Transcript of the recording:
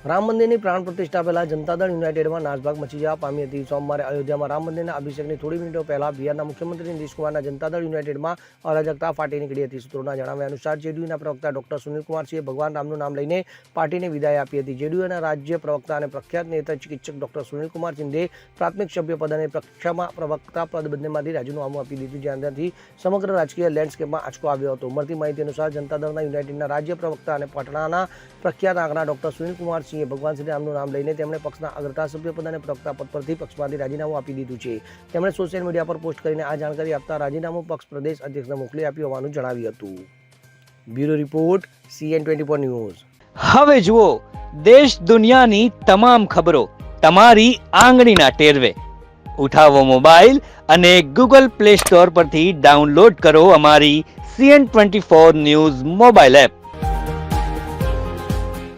રામ મંદિરની પ્રાણ પ્રતિષ્ઠા પહેલા જનતા દળ યુનાઇટેડમાં નાસભાગ મચી જવા પામી હતી. સોમવારે અયોધ્યામાં રામ મંદિરના અભિષેકની થોડી મિનિટો પહેલા બિહારના મુખ્યમંત્રી નીતિશકુમારના જનતા દળ યુનાઇટેડમાં અરાજકતા ફાટી નીકળી હતી. સૂત્રોના જણાવ્યા અનુસાર જેડીયુના પ્રવક્તા ડોક્ટર સુનિલકુમારસિંહે ભગવાન રામનું નામ લઈને પાર્ટીને વિદાય આપી હતી. જેડીયુના રાજ્ય પ્રવક્તા અને પ્રખ્યાત નેતા ચિકિત્સક ડોક્ટર સુનિલકુમાર શિંદે પ્રાથમિક સભ્ય પદ અને પ્રક્ષામાં પ્રવક્તા પદ બંનેમાંથી રાજીનામું આપી દીધું જ્યાંથી સમગ્ર રાજકીય લેન્ડસ્કેપમાં આંચકો આવ્યો હતો. મળતી માહિતી અનુસાર જનતા દળના યુનાઇટેડના રાજ્ય પ્રવક્તા અને પટણાના પ્રખ્યાત આંકડા ડોક્ટર સુનિલ કુમાર સિંહે ભગવાન શ્રી રામનું નામ લઈને તેમણે પક્ષના અગ્રતા સભ્યપદ અને પ્રવક્તા પદ પરથી પક્ષમાંથી રાજીનામું આપી દીધું છે. તેમણે સોશિયલ મીડિયા પર પોસ્ટ કરીને આ જાણકારી આપતા રાજીનામું પક્ષ પ્રદેશ અધ્યક્ષને મોકલી આપ્યું હોવાનું જણાવ્યું હતું. Bureau report CN twenty four news. હવે જુઓ, દેશ દુનિયાની તમામ ખબરો તમારી આંગળીના ટેરવે. ઉઠાવો મોબાઈલ અને ગૂગલ પ્લે સ્ટોર પરથી ડાઉનલોડ કરો અમારી CN twenty four news mobile app